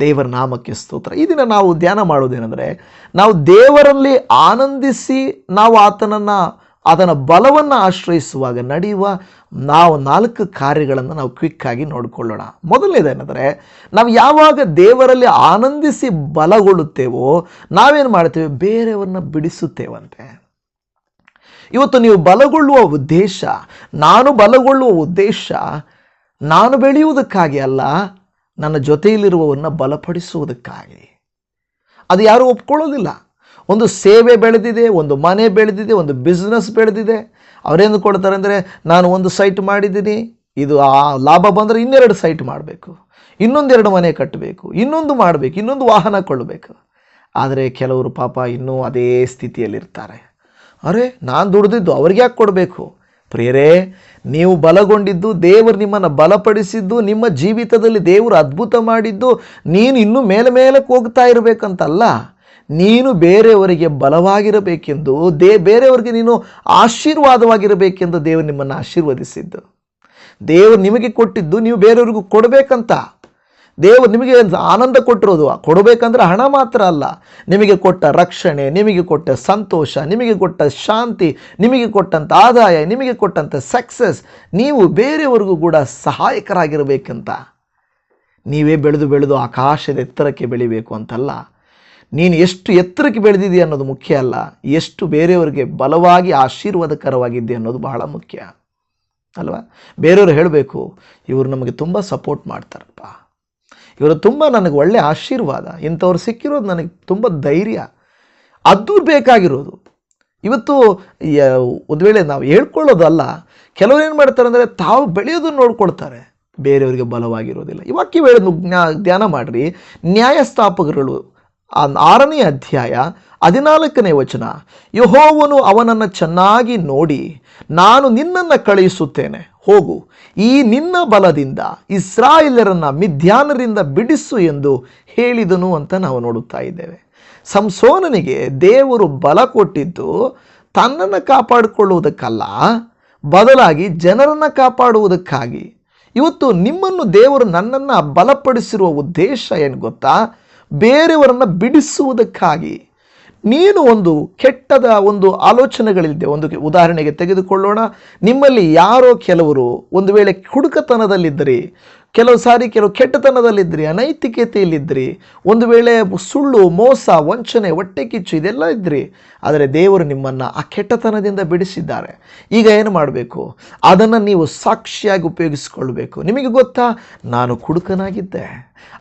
ದೇವರ ನಾಮಕ್ಕೆ ಸ್ತೋತ್ರ. ಈ ದಿನ ನಾವು ಧ್ಯಾನ ಮಾಡೋದೇನೆಂದರೆ ನಾವು ದೇವರಲ್ಲಿ ಆನಂದಿಸಿ ನಾವು ಆತನನ್ನು ಅದನ್ನು ಬಲವನ್ನು ಆಶ್ರಯಿಸುವಾಗ ನಡೆಯುವ ನಾವು ನಾಲ್ಕು ಕಾರ್ಯಗಳನ್ನು ನಾವು ಕ್ವಿಕ್ಕಾಗಿ ನೋಡಿಕೊಳ್ಳೋಣ. ಮೊದಲನೇದೇನೆಂದರೆ, ನಾವು ಯಾವಾಗ ದೇವರಲ್ಲಿ ಆನಂದಿಸಿ ಬಲಗೊಳ್ಳುತ್ತೇವೋ, ನಾವೇನು ಮಾಡ್ತೇವೆ ಬೇರೆಯವ್ರನ್ನ ಬಿಡಿಸುತ್ತೇವಂತೆ. ಇವತ್ತು ನೀವು ಬಲಗೊಳ್ಳುವ ಉದ್ದೇಶ, ನಾನು ಬಲಗೊಳ್ಳುವ ಉದ್ದೇಶ, ನಾನು ಬೆಳೆಯುವುದಕ್ಕಾಗಿ ಅಲ್ಲ, ನನ್ನ ಜೊತೆಯಲ್ಲಿರುವವನ್ನ ಬಲಪಡಿಸುವುದಕ್ಕಾಗಿ. ಅದು ಯಾರೂ ಒಪ್ಕೊಳ್ಳೋದಿಲ್ಲ. ಒಂದು ಸೇವೆ ಬೆಳೆದಿದೆ, ಒಂದು ಮನೆ ಬೆಳೆದಿದೆ, ಒಂದು ಬಿಸ್ನೆಸ್ ಬೆಳೆದಿದೆ. ಅವರೇನು ಕೊಡ್ತಾರೆ ಅಂದರೆ, ನಾನು ಒಂದು ಸೈಟ್ ಮಾಡಿದ್ದೀನಿ, ಇದು ಆ ಲಾಭ ಬಂದರೆ ಇನ್ನೆರಡು ಸೈಟ್ ಮಾಡಬೇಕು. ಇನ್ನೊಂದೆರಡು ಮನೆ ಕಟ್ಟಬೇಕು, ಇನ್ನೊಂದು ಮಾಡಬೇಕು, ಇನ್ನೊಂದು ವಾಹನ ಕೊಳ್ಳಬೇಕು. ಆದರೆ ಕೆಲವರು ಪಾಪ ಇನ್ನೂ ಅದೇ ಸ್ಥಿತಿಯಲ್ಲಿರ್ತಾರೆ. ಅರೆ, ನಾನು ದುಡ್ದಿದ್ದು ಅವ್ರಿಗೆ ಯಾಕೆ ಕೊಡಬೇಕು? ಪ್ರಿಯರೇ, ನೀವು ಬಲಗೊಂಡಿದ್ದು ದೇವರು ನಿಮ್ಮನ್ನು ಬಲಪಡಿಸಿದ್ದು, ನಿಮ್ಮ ಜೀವಿತದಲ್ಲಿ ದೇವರು ಅದ್ಭುತ ಮಾಡಿದ್ದು, ನೀನು ಇನ್ನೂ ಮೇಲೆ ಮೇಲಕ್ಕೆ ಹೋಗ್ತಾ ಇರಬೇಕಂತಲ್ಲ. ನೀನು ಬೇರೆಯವರಿಗೆ ಬಲವಾಗಿರಬೇಕೆಂದು, ದೇ, ಬೇರೆಯವರಿಗೆ ನೀನು ಆಶೀರ್ವಾದವಾಗಿರಬೇಕೆಂದು ದೇವರು ನಿಮ್ಮನ್ನು ಆಶೀರ್ವದಿಸಿದ್ದು. ದೇವರು ನಿಮಗೆ ಕೊಟ್ಟಿದ್ದು ನೀವು ಬೇರೆಯವ್ರಿಗೂ ಕೊಡಬೇಕಂತ. ದೇವರು ನಿಮಗೆ ಆನಂದ ಕೊಟ್ಟಿರೋದು. ಕೊಡಬೇಕಂದ್ರೆ ಹಣ ಮಾತ್ರ ಅಲ್ಲ. ನಿಮಗೆ ಕೊಟ್ಟ ರಕ್ಷಣೆ, ನಿಮಗೆ ಕೊಟ್ಟ ಸಂತೋಷ, ನಿಮಗೆ ಕೊಟ್ಟ ಶಾಂತಿ, ನಿಮಗೆ ಕೊಟ್ಟಂಥ ಆದಾಯ, ನಿಮಗೆ ಕೊಟ್ಟಂಥ ಸಕ್ಸಸ್ ನೀವು ಬೇರೆಯವರಿಗೂ ಕೂಡ ಸಹಾಯಕರಾಗಿರಬೇಕಂತ. ನೀವೇ ಬೆಳೆದು ಬೆಳೆದು ಆಕಾಶದ ಎತ್ತರಕ್ಕೆ ಬೆಳಿಬೇಕು ಅಂತಲ್ಲ. ನೀನು ಎಷ್ಟು ಎತ್ತರಕ್ಕೆ ಬೆಳೆದಿದೆಯಾ ಅನ್ನೋದು ಮುಖ್ಯ ಅಲ್ಲ. ಎಷ್ಟು ಬೇರೆಯವರಿಗೆ ಬಲವಾಗಿ ಆಶೀರ್ವಾದಕರವಾಗಿದ್ದೆ ಅನ್ನೋದು ಬಹಳ ಮುಖ್ಯ. ಅಲ್ವಾ? ಬೇರೆಯವರು ಹೇಳಬೇಕು, ಇವರು ನಮಗೆ ತುಂಬ ಸಪೋರ್ಟ್ ಮಾಡ್ತಾರಪ್ಪ. ಇವರು ತುಂಬ ನನಗೆ ಒಳ್ಳೆಯ ಆಶೀರ್ವಾದ. ಇಂಥವ್ರು ಸಿಕ್ಕಿರೋದು ನನಗೆ ತುಂಬ ಧೈರ್ಯ. ಅದು ಬೇಕಾಗಿರೋದು. ಇವತ್ತು ಒಂದು ವೇಳೆ ನಾವು ಹೇಳ್ಕೊಳ್ಳೋದಲ್ಲ, ಕೆಲವರು ಏನು ಮಾಡ್ತಾರೆ ಅಂದರೆ ತಾವು ಬೆಳೆಯೋದನ್ನು ನೋಡ್ಕೊಳ್ತಾರೆ. ಬೇರೆಯವರಿಗೆ ಬಲವಾಗಿರೋದಿಲ್ಲ. ಇವಾಕ್ಯ ವೇಳೆ ಧ್ಯಾನ ಮಾಡಿರಿ. ನ್ಯಾಯಸ್ಥಾಪಕರುಗಳು ಆರನೇ ಅಧ್ಯಾಯ ಹದಿನಾಲ್ಕನೇ ವಚನ, ಯಹೋವನು ಅವನನ್ನು ಚೆನ್ನಾಗಿ ನೋಡಿ, ನಾನು ನಿನ್ನನ್ನು ಕಳುಹಿಸುತ್ತೇನೆ. ಹೋಗು. ಈ ನಿನ್ನ ಬಲದಿಂದ ಇಸ್ರಾಯಿಲರನ್ನು ಮಿಥ್ಯಾನರಿಂದ ಬಿಡಿಸು ಎಂದು ಹೇಳಿದನು ಅಂತ ನಾವು ನೋಡುತ್ತಾ ಇದ್ದೇವೆ. ಸಂಸೋನನಿಗೆ ದೇವರು ಬಲ ಕೊಟ್ಟಿದ್ದು ತನ್ನನ್ನು ಕಾಪಾಡಿಕೊಳ್ಳುವುದಕ್ಕಲ್ಲ, ಬದಲಾಗಿ ಜನರನ್ನು ಕಾಪಾಡುವುದಕ್ಕಾಗಿ. ಇವತ್ತು ನಿಮ್ಮನ್ನು ದೇವರು ನನ್ನನ್ನು ಬಲಪಡಿಸಿರುವ ಉದ್ದೇಶ ಏನು ಗೊತ್ತಾ? ಬೇರೆಯವರನ್ನು ಬಿಡಿಸುವುದಕ್ಕಾಗಿ. ನೀನು ಒಂದು ಕೆಟ್ಟದ ಒಂದು ಆಲೋಚನೆಗಳಿದ್ದೆ ಒಂದು ಉದಾಹರಣೆಗೆ ತೆಗೆದುಕೊಳ್ಳೋಣ. ನಿಮ್ಮಲ್ಲಿ ಯಾರೋ ಕೆಲವರು ಒಂದು ವೇಳೆ ಕುಡುಕತನದಲ್ಲಿದ್ದರೆ ಕೆಲವು ಸಾರಿ ಕೆಲವು ಕೆಟ್ಟತನದಲ್ಲಿದ್ರಿ, ಅನೈತಿಕತೆಯಲ್ಲಿದ್ರಿ, ಒಂದು ವೇಳೆ ಸುಳ್ಳು, ಮೋಸ, ವಂಚನೆ, ಹೊಟ್ಟೆ ಕಿಚ್ಚು ಇದೆಲ್ಲ ಇದ್ರಿ, ಆದರೆ ದೇವರು ನಿಮ್ಮನ್ನು ಆ ಕೆಟ್ಟತನದಿಂದ ಬಿಡಿಸಿದ್ದಾರೆ. ಈಗ ಏನು ಮಾಡಬೇಕು? ಅದನ್ನು ನೀವು ಸಾಕ್ಷಿಯಾಗಿ ಉಪಯೋಗಿಸಿಕೊಳ್ಬೇಕು ನಿಮಗೆ ಗೊತ್ತಾ? ನಾನು ಕುಡುಕನಾಗಿದ್ದೆ.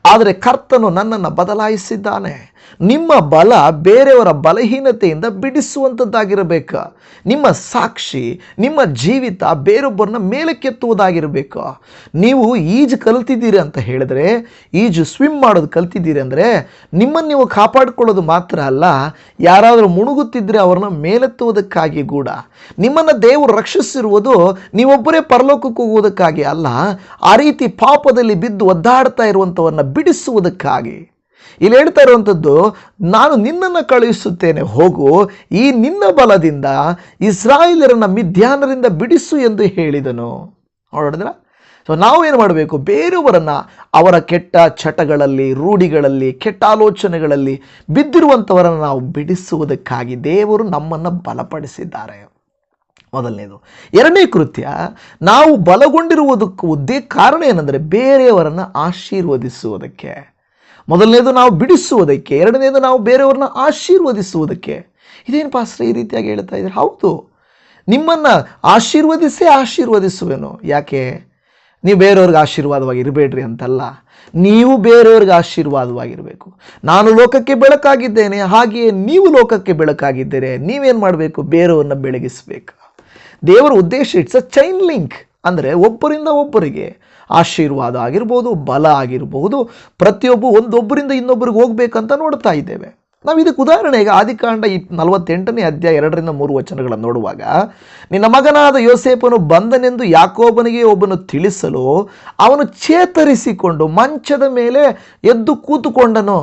ಆದರೆ ಕರ್ತನು ನನ್ನನ್ನು ಬದಲಾಯಿಸಿದ್ದಾನೆ. ನಿಮ್ಮ ಬಲ ಬೇರೆಯವರ ಬಲಹೀನತೆಯಿಂದ ಬಿಡಿಸುವಂಥದ್ದಾಗಿರಬೇಕು. ನಿಮ್ಮ ಸಾಕ್ಷಿ, ನಿಮ್ಮ ಜೀವಿತ ಬೇರೊಬ್ಬರನ್ನ ಮೇಲಕ್ಕೆತ್ತುವುದಾಗಿರಬೇಕು. ನೀವು ಈಜು ಕಲ್ತಿದ್ದೀರಿ ಅಂತ ಹೇಳಿದ್ರೆ ಈಜು ಸ್ವಿಮ್ ಮಾಡೋದು ಕಲ್ತಿದ್ದೀರಿ ಅಂದರೆ, ನಿಮ್ಮನ್ನು ನೀವು ಕಾಪಾಡಿಕೊಳ್ಳೋದು ಮಾತ್ರ ಅಲ್ಲ, ಯಾರಾದರೂ ಮುಣುಗುತ್ತಿದ್ದರೆ ಅವ್ರನ್ನ ಮೇಲೆತ್ತುವುದಕ್ಕಾಗಿ ಕೂಡ. ನಿಮ್ಮನ್ನು ದೇವರು ರಕ್ಷಿಸಿರುವುದು ನೀವೊಬ್ಬರೇ ಪರಲೋಕಕ್ಕೆ ಹೋಗುವುದಕ್ಕಾಗಿ ಅಲ್ಲ, ಆ ರೀತಿ ಪಾಪದಲ್ಲಿ ಬಿದ್ದು ಒದ್ದಾಡ್ತಾ ಇರುವಂಥವನ್ನ ಬಿಡಿಸುವುದಕ್ಕಾಗಿ. ಇಲ್ಲಿ ಹೇಳ್ತಾ ಇರುವಂಥದ್ದು, ನಾನು ನಿನ್ನನ್ನು ಕಳುಹಿಸುತ್ತೇನೆ, ಹೋಗು, ಈ ನಿನ್ನ ಬಲದಿಂದ ಇಸ್ರಾಯೇಲರನ್ನು ಮಿಥ್ಯಾನರಿಂದ ಬಿಡಿಸು ಎಂದು ಹೇಳಿದನು. ಸೊ ನಾವೇನು ಮಾಡಬೇಕು? ಬೇರೆಯವರನ್ನು ಅವರ ಕೆಟ್ಟ ಚಟಗಳಲ್ಲಿ, ರೂಢಿಗಳಲ್ಲಿ, ಕೆಟ್ಟ ಆಲೋಚನೆಗಳಲ್ಲಿ ಬಿದ್ದಿರುವಂಥವರನ್ನು ನಾವು ಬಿಡಿಸುವುದಕ್ಕಾಗಿ ದೇವರು ನಮ್ಮನ್ನು ಬಲಪಡಿಸಿದ್ದಾರೆ. ಮೊದಲನೇದು. ಎರಡನೇ ಕೃತ್ಯ, ನಾವು ಬಲಗೊಂಡಿರುವುದಕ್ಕೂ ಉದ್ದೇ ಕಾರಣ ಏನಂದರೆ ಬೇರೆಯವರನ್ನು ಆಶೀರ್ವದಿಸುವುದಕ್ಕೆ. ಮೊದಲನೇದು ನಾವು ಬಿಡಿಸುವುದಕ್ಕೆ, ಎರಡನೇದು ನಾವು ಬೇರೆಯವ್ರನ್ನ ಆಶೀರ್ವದಿಸುವುದಕ್ಕೆ. ಇದೇನು ಪಾಸ್ತ್ರ ಈ ರೀತಿಯಾಗಿ ಹೇಳ್ತಾ ಇದ್ದಾರೆ? ಹೌದು. ನಿಮ್ಮನ್ನು ಆಶೀರ್ವದಿಸೇ ಆಶೀರ್ವದಿಸುವೆನು. ಯಾಕೆ? ನೀವು ಬೇರೆಯವ್ರಿಗೆ ಆಶೀರ್ವಾದವಾಗಿ ಇರಬೇಡ್ರಿ ಅಂತಲ್ಲ. ನೀವು ಬೇರೆಯವ್ರಿಗೆ ಆಶೀರ್ವಾದವಾಗಿರಬೇಕು. ನಾನು ಲೋಕಕ್ಕೆ ಬೆಳಕಾಗಿದ್ದೇನೆ, ಹಾಗೆಯೇ ನೀವು ಲೋಕಕ್ಕೆ ಬೆಳಕಾಗಿದ್ದೀರಿ ನೀವೇನು ಮಾಡಬೇಕು? ಬೇರೆಯವ್ರನ್ನ ಬೆಳಗಿಸಬೇಕು. ದೇವರ ಉದ್ದೇಶ ಇಟ್ಸ್ ಅ ಚೈನ್ ಲಿಂಕ್ ಅಂದರೆ ಒಬ್ಬರಿಂದ ಒಬ್ಬರಿಗೆ ಆಶೀರ್ವಾದ ಆಗಿರ್ಬೋದು, ಬಲ ಆಗಿರಬಹುದು ಪ್ರತಿಯೊಬ್ಬ ಒಂದೊಬ್ಬರಿಂದ ಇನ್ನೊಬ್ಬರಿಗೆ ಹೋಗ್ಬೇಕಂತ ನೋಡ್ತಾ ಇದ್ದೇವೆ. ನಾವು ಇದಕ್ಕೆ ಉದಾಹರಣೆಗೆ ಆದಿಕಾಂಡ ಇ ನಲವತ್ತೆಂಟನೇ ಅಧ್ಯಾಯ ಎರಡರಿಂದ ಮೂರು ವಚನಗಳನ್ನು ನೋಡುವಾಗ, ನಿನ್ನ ಮಗನಾದ ಯೋಸೇಪನು ಬಂದನೆಂದು ಯಾಕೋಬನಿಗೆ ಒಬ್ಬನು ತಿಳಿಸಲು ಅವನು ಚೇತರಿಸಿಕೊಂಡು ಮಂಚದ ಮೇಲೆ ಎದ್ದು ಕೂತುಕೊಂಡನು.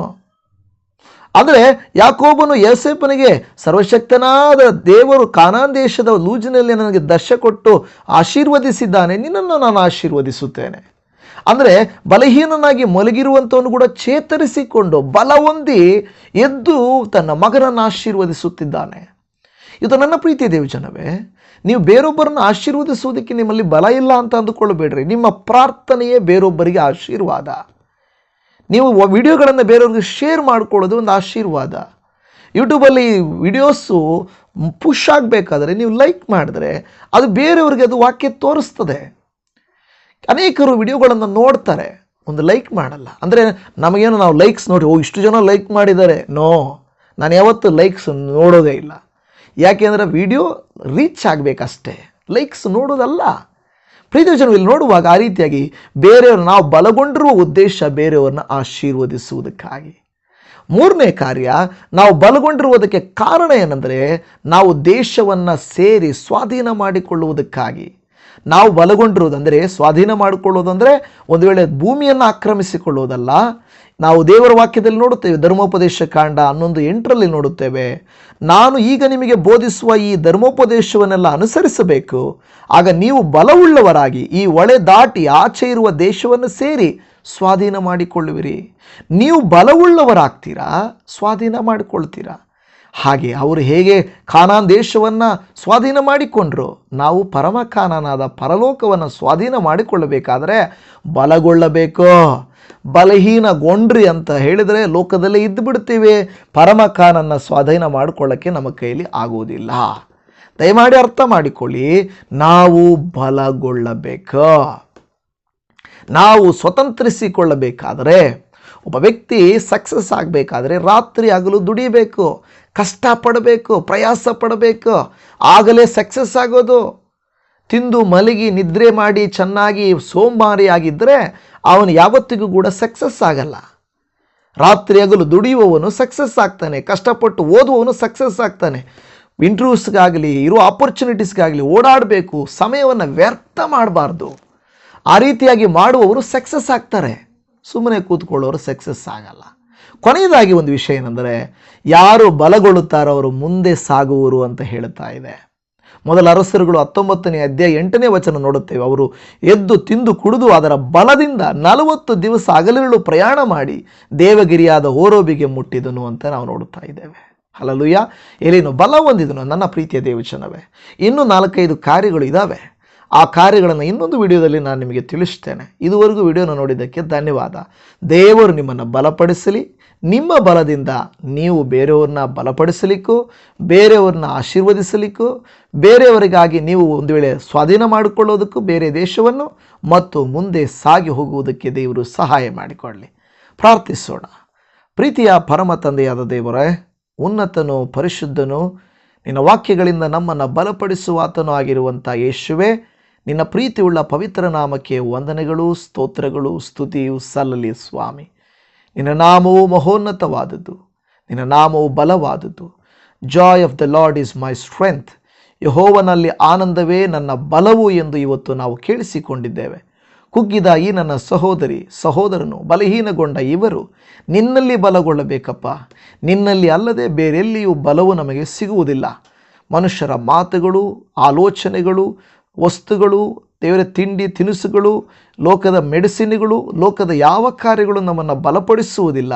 ಅಂದರೆ ಯಾಕೋಬನು ಯೋಸೇಪನಿಗೆ ಸರ್ವಶಕ್ತನಾದ ದೇವರು ಕಾನಾನ್ ದೇಶದ ಲೂಜಿನಲ್ಲಿ ನನಗೆ ದರ್ಶ ಕೊಟ್ಟು ಆಶೀರ್ವದಿಸಿದ್ದಾನೆ, ನಿನ್ನನ್ನು ನಾನು ಆಶೀರ್ವದಿಸುತ್ತೇನೆ. ಅಂದರೆ ಬಲಹೀನನಾಗಿ ಮಲಗಿರುವಂಥವನು ಕೂಡ ಚೇತರಿಸಿಕೊಂಡು ಬಲ ಹೊಂದಿ ಎದ್ದು ತನ್ನ ಮಗನನ್ನು ಆಶೀರ್ವದಿಸುತ್ತಿದ್ದಾನೆ. ಇದು ನನ್ನ ಪ್ರೀತಿಯ ದೇವಜನವೇ ನೀವು ಬೇರೊಬ್ಬರನ್ನು ಆಶೀರ್ವದಿಸುವುದಕ್ಕೆ ನಿಮ್ಮಲ್ಲಿ ಬಲ ಇಲ್ಲ ಅಂತ ಅಂದುಕೊಳ್ಳಬೇಡ್ರಿ. ನಿಮ್ಮ ಪ್ರಾರ್ಥನೆಯೇ ಬೇರೊಬ್ಬರಿಗೆ ಆಶೀರ್ವಾದ. ನೀವು ವಿಡಿಯೋಗಳನ್ನು ಬೇರೆಯವ್ರಿಗೆ ಶೇರ್ ಮಾಡಿಕೊಳ್ಳೋದು ಒಂದು ಆಶೀರ್ವಾದ. ಯೂಟ್ಯೂಬಲ್ಲಿ ವಿಡಿಯೋಸು ಪುಷ್ ಆಗಬೇಕಾದ್ರೆ ನೀವು ಲೈಕ್ ಮಾಡಿದ್ರೆ ಅದು ಬೇರೆಯವ್ರಿಗೆ ಅದು ವಾಕ್ಯ ತೋರಿಸ್ತದೆ. ಅನೇಕರು ವಿಡಿಯೋಗಳನ್ನು ನೋಡ್ತಾರೆ. ಒಂದು ಲೈಕ್ ಮಾಡಲ್ಲ. ಅಂದರೆ ನಮಗೇನು ನಾವು ಲೈಕ್ಸ್ ನೋಡಿ, ಓ, ಇಷ್ಟು ಜನ ಲೈಕ್ ಮಾಡಿದ್ದಾರೆ. ನೋ ನಾನು ಯಾವತ್ತೂ ಲೈಕ್ಸ್ ನೋಡೋದೇ ಇಲ್ಲ. ಯಾಕೆಂದರೆ ವಿಡಿಯೋ ರೀಚ್ ಆಗಬೇಕಷ್ಟೇ. ಲೈಕ್ಸ್ ನೋಡೋದಲ್ಲ. ಪ್ರೀತಿ ಜನ ಇಲ್ಲಿ ನೋಡುವಾಗ ಆ ರೀತಿಯಾಗಿ ಬೇರೆಯವ್ರು ನಾವು ಬಲಗೊಂಡಿರುವ ಉದ್ದೇಶ ಬೇರೆಯವ್ರನ್ನ ಆಶೀರ್ವದಿಸುವುದಕ್ಕಾಗಿ. ಮೂರನೇ ಕಾರ್ಯ, ನಾವು ಬಲಗೊಂಡಿರುವುದಕ್ಕೆ ಕಾರಣ ಏನೆಂದರೆ ನಾವು ದೇಶವನ್ನು ಸೇರಿ ಸ್ವಾಧೀನ ಮಾಡಿಕೊಳ್ಳುವುದಕ್ಕಾಗಿ. ನಾವು ಬಲಗೊಂಡಿರುವುದು ಅಂದರೆ ಸ್ವಾಧೀನ ಮಾಡಿಕೊಳ್ಳೋದಂದರೆ ಒಂದು ವೇಳೆ ಭೂಮಿಯನ್ನು ಆಕ್ರಮಿಸಿಕೊಳ್ಳೋದಲ್ಲ, ನಾವು ದೇವರ ವಾಕ್ಯದಲ್ಲಿ ನೋಡುತ್ತೇವೆ, ಧರ್ಮೋಪದೇಶ ಕಾಂಡ ಹನ್ನೊಂದು ಎಂಟರಲ್ಲಿ ನೋಡುತ್ತೇವೆ, ನಾನು ಈಗ ನಿಮಗೆ ಬೋಧಿಸುವ ಈ ಧರ್ಮೋಪದೇಶವನ್ನೆಲ್ಲ ಅನುಸರಿಸಬೇಕು, ಆಗ ನೀವು ಬಲವುಳ್ಳವರಾಗಿ, ಈ ಒಳೆ ದಾಟಿ ಆಚೆ ಇರುವ ದೇಶವನ್ನು ಸೇರಿ ಸ್ವಾಧೀನ ಮಾಡಿಕೊಳ್ಳುವಿರಿ. ನೀವು ಬಲವುಳ್ಳವರಾಗ್ತೀರಾ, ಸ್ವಾಧೀನ ಮಾಡಿಕೊಳ್ತೀರಾ? ಹಾಗೆ ಅವರು ಹೇಗೆ ಖಾನಾನ್ ದೇಶವನ್ನು ಸ್ವಾಧೀನ ಮಾಡಿಕೊಂಡರು? ನಾವು ಪರಮ ಖಾನಾನಾದ ಪರಲೋಕವನ್ನು ಸ್ವಾಧೀನ ಮಾಡಿಕೊಳ್ಳಬೇಕಾದರೆ ಬಲಗೊಳ್ಳಬೇಕು. ಬಲಹೀನಗೊಂಡ್ರಿ ಅಂತ ಹೇಳಿದರೆ ಲೋಕದಲ್ಲೇ ಇದ್ದು ಬಿಡ್ತೀವಿ ಪರಮ ಖಾನನ್ನು ಸ್ವಾಧೀನ ಮಾಡಿಕೊಳ್ಳೋಕ್ಕೆ ನಮ್ಮ ಕೈಯಲ್ಲಿ ಆಗುವುದಿಲ್ಲ. ದಯಮಾಡಿ ಅರ್ಥ ಮಾಡಿಕೊಳ್ಳಿ. ನಾವು ಬಲಗೊಳ್ಳಬೇಕು. ನಾವು ಸ್ವತಂತ್ರಿಸಿಕೊಳ್ಳಬೇಕಾದರೆ, ಒಬ್ಬ ವ್ಯಕ್ತಿ ಸಕ್ಸಸ್ ಆಗಬೇಕಾದ್ರೆ ರಾತ್ರಿ ಆಗಲು ದುಡಿಬೇಕು ಕಷ್ಟಪಡಬೇಕು, ಪ್ರಯಾಸ ಪಡಬೇಕು, ಆಗಲೇ ಸಕ್ಸಸ್ ಆಗೋದು. ತಿಂದು ಮಲಗಿ ನಿದ್ರೆ ಮಾಡಿ ಚೆನ್ನಾಗಿ ಸೋಮಾರಿಯಾಗಿದ್ದರೆ ಅವನು ಯಾವತ್ತಿಗೂ ಕೂಡ ಸಕ್ಸಸ್ ಆಗಲ್ಲ. ರಾತ್ರಿ ಹಗಲು ದುಡಿಯುವವನು ಸಕ್ಸಸ್ ಆಗ್ತಾನೆ, ಕಷ್ಟಪಟ್ಟು ಓದುವವನು ಸಕ್ಸಸ್ ಆಗ್ತಾನೆ. ಇಂಟ್ರ್ಯೂಸ್ಗಾಗಲಿ ಇರೋ ಆಪರ್ಚುನಿಟೀಸ್ಗಾಗಲಿ ಓಡಾಡಬೇಕು, ಸಮಯವನ್ನು ವ್ಯರ್ಥ ಮಾಡಬಾರ್ದು. ಆ ರೀತಿಯಾಗಿ ಮಾಡುವವರು ಸಕ್ಸಸ್ ಆಗ್ತಾರೆ. ಸುಮ್ಮನೆ ಕೂತ್ಕೊಳ್ಳೋರು ಸಕ್ಸಸ್ ಆಗಲ್ಲ. ಕೊನೆಯದಾಗಿ ಒಂದು ವಿಷಯ ಏನೆಂದರೆ, ಯಾರು ಬಲಗೊಳ್ಳುತ್ತಾರೋ ಅವರು ಮುಂದೆ ಸಾಗುವರು ಅಂತ ಹೇಳ್ತಾ ಇದೆ. ಮೊದಲ ಅರಸರುಗಳು ಹತ್ತೊಂಬತ್ತನೇ ಅಧ್ಯಾಯ ಎಂಟನೇ ವಚನ ನೋಡುತ್ತೇವೆ. ಅವರು ಎದ್ದು ತಿಂದು ಕುಡಿದು ಅದರ ಬಲದಿಂದ ನಲವತ್ತು ದಿವಸ ಅಗಲಿರುಳು ಪ್ರಯಾಣ ಮಾಡಿ ದೇವಗಿರಿಯಾದ ಓರೋಬಿಗೆ ಮುಟ್ಟಿದನು ಅಂತ ನಾವು ನೋಡುತ್ತಾ ಇದ್ದೇವೆ. ಹಲಲುಯ್ಯ ಎಲೇನು ಬಲ ಹೊಂದಿದನು. ನನ್ನ ಪ್ರೀತಿಯ ದೇವಚನವೇ ಇನ್ನೂ ನಾಲ್ಕೈದು ಕಾರ್ಯಗಳು ಇದ್ದಾವೆ ಆ ಕಾರ್ಯಗಳನ್ನು ಇನ್ನೊಂದು ವಿಡಿಯೋದಲ್ಲಿ ನಾನು ನಿಮಗೆ ತಿಳಿಸ್ತೇನೆ. ಇದುವರೆಗೂ ವಿಡಿಯೋನ ನೋಡಿದ್ದಕ್ಕೆ ಧನ್ಯವಾದ. ದೇವರು ನಿಮ್ಮನ್ನು ಬಲಪಡಿಸಲಿ. ನಿಮ್ಮ ಬಲದಿಂದ ನೀವು ಬೇರೆಯವ್ರನ್ನ ಬಲಪಡಿಸಲಿಕ್ಕೂ, ಬೇರೆಯವ್ರನ್ನ ಆಶೀರ್ವದಿಸಲಿಕ್ಕೂ, ಬೇರೆಯವರಿಗಾಗಿ ನೀವು ಒಂದು ವೇಳೆ ಸ್ವಾಧೀನ ಮಾಡಿಕೊಳ್ಳೋದಕ್ಕೂ, ಬೇರೆ ದೇಶವನ್ನು ಮತ್ತು ಮುಂದೆ ಸಾಗಿ ಹೋಗುವುದಕ್ಕೆ ದೇವರು ಸಹಾಯ ಮಾಡಿಕೊಳ್ಳಿ ಪ್ರಾರ್ಥಿಸೋಣ. ಪ್ರೀತಿಯ ಪರಮ ತಂದೆಯಾದ ದೇವರೇ, ಉನ್ನತನು ಪರಿಶುದ್ಧನು ನಿನ್ನ ವಾಕ್ಯಗಳಿಂದ ನಮ್ಮನ್ನು ಬಲಪಡಿಸುವ ಆತನು ಆಗಿರುವಂಥ ಯೇಸುವೆ ನಿನ್ನ ಪ್ರೀತಿಯುಳ್ಳ ಪವಿತ್ರ ನಾಮಕ್ಕೆ ವಂದನೆಗಳು, ಸ್ತೋತ್ರಗಳು, ಸ್ತುತಿಯು ಸಲ್ಲಲಿ ಸ್ವಾಮಿ. ನಿನ್ನ ನಾಮವು ಮಹೋನ್ನತವಾದದ್ದು, ನಿನ್ನ ನಾಮವು ಬಲವಾದದ್ದು. Joy of the Lord is my strength ಯಹೋವನಲ್ಲಿ ಆನಂದವೇ ನನ್ನ ಬಲವು ಎಂದು ಇವತ್ತು ನಾವು ಕೇಳಿಸಿಕೊಂಡಿದ್ದೇವೆ. ಕುಗ್ಗಿದ ಈ ನನ್ನ ಸಹೋದರಿ, ಸಹೋದರನು, ಬಲಹೀನಗೊಂಡ ಇವರು ನಿನ್ನಲ್ಲಿ ಬಲಗೊಳ್ಳಬೇಕಪ್ಪ. ನಿನ್ನಲ್ಲಿ ಅಲ್ಲದೆ ಬೇರೆಲ್ಲಿಯೂ ಬಲವು ನಮಗೆ ಸಿಗುವುದಿಲ್ಲ. ಮನುಷ್ಯರ ಮಾತುಗಳು, ಆಲೋಚನೆಗಳು ವಸ್ತುಗಳು ದೇವರ ತಿಂಡಿ ತಿನಿಸುಗಳು ಲೋಕದ ಮೆಡಿಸಿನ್ಗಳು ಲೋಕದ ಯಾವ ಕಾರ್ಯಗಳು ನಮ್ಮನ್ನು ಬಲಪಡಿಸುವುದಿಲ್ಲ.